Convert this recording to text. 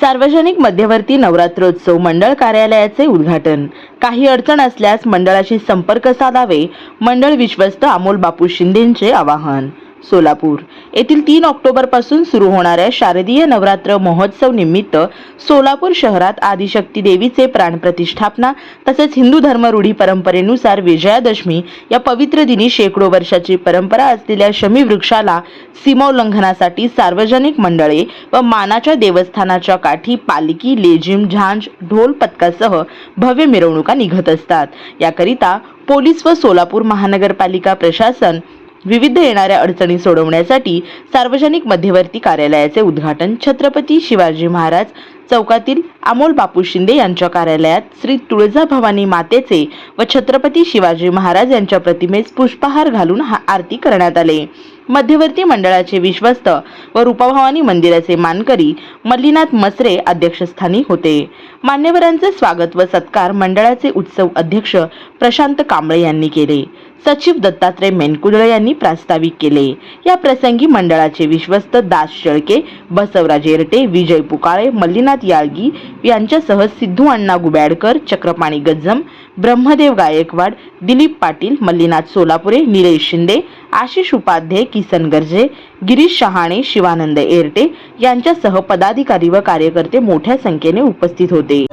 सार्वजनिक मध्यवर्ती नवरात्रोत्सव मंडळ कार्यालयाचे उद्घाटन. काही अडचण असल्यास मंडळाशी संपर्क साधावे मंडळ विश्वस्त अमोल बापू शिंदेचे आवाहन. सोलापूर. येथील तीन ऑक्टोबरपासून सुरू होणाऱ्या शारदीय नवरात्र महोत्सव निमित्त सोलापूर शहरात आदिशक्ती देवीचे प्राणप्रतिष्ठापना तसेच हिंदू धर्म रूढी परंपरेनुसार विजयादशमी या पवित्र दिनी शेकडो वर्षाची परंपरा असलेल्या शमी वृक्षाला सीमोल्लंघनासाठी सार्वजनिक मंडळे व मानाच्या देवस्थानाच्या काठी पालखी लेझिम झांज ढोल पथकासह भव्य मिरवणुका निघत असतात. याकरिता पोलीस व सोलापूर महानगरपालिका प्रशासन विविध येणाऱ्या अडचणी सोडवण्यासाठी सार्वजनिक मध्यवर्ती कार्यालयाचे उद्घाटन छत्रपती शिवाजी महाराज चौकातील अमोल बापू शिंदे यांच्या कार्यालयात श्री तुळजाभवानी मातेचे व छत्रपती शिवाजी महाराज यांच्या प्रतिमेस पुष्पहार घालून आरती करण्यात आले. मध्यवर्ती मंडळाचे विश्वस्त व रूपभवानी मंदिराचे मानकरी मल्लीनाथ मसरे अध्यक्षस्थानी होते. मान्यवरांचे स्वागत व सत्कार मंडळाचे उत्सव अध्यक्ष प्रशांत कांबळे यांनी केले. सचिव दत्तात्रय मेनकुदळे यांनी प्रास्ताविक केले. या प्रसंगी मंडळाचे विश्वस्त दास शेळके बसवराज येरटे विजय पुकाळे मल्लीनाथ याळगी यांच्यासह सिद्धू अण्णा गुब्याडकर चक्रपाणी गज्जम ब्रह्मदेव गायकवाड दिलीप पाटील मल्लीनाथ सोलापुरे निलेश शिंदे आशिष उपाध्ये किसन गर्जे गिरीश शहाणे शिवानंद एरटे यांच्यासह पदाधिकारी व कार्यकर्ते मोठ्या संख्येने उपस्थित होते.